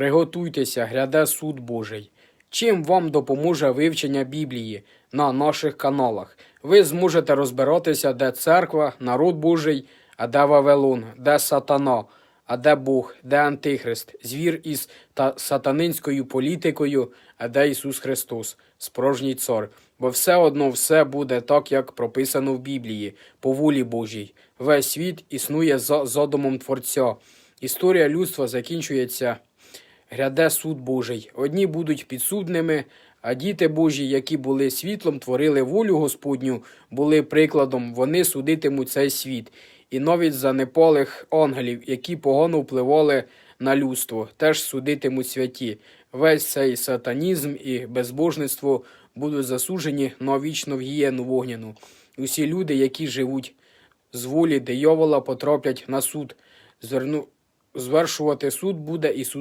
Приготуйтеся, гряде суд Божий. Чим вам допоможе вивчення Біблії на наших каналах? Ви зможете розбиратися, де церква, народ Божий, а де Вавилон, де сатана, а де Бог, де Антихрист, звір із та сатанинською політикою, а де Ісус Христос, справжній цар. Бо все одно все буде так, як прописано в Біблії, по волі Божій. Весь світ існує за задумом Творця. Історія людства закінчується гряде суд Божий. Одні будуть підсудними, а діти Божі, які були світлом, творили волю Господню, були прикладом, вони судитимуть цей світ. І навіть занепалих ангелів, які погано впливали на людство, теж судитимуть святі. Весь цей сатанізм і безбожництво будуть засуджені на вічно в гієну вогняну. Усі люди, які живуть з волі диявола, потраплять на суд. Зверну... Звершувати суд буде Ісус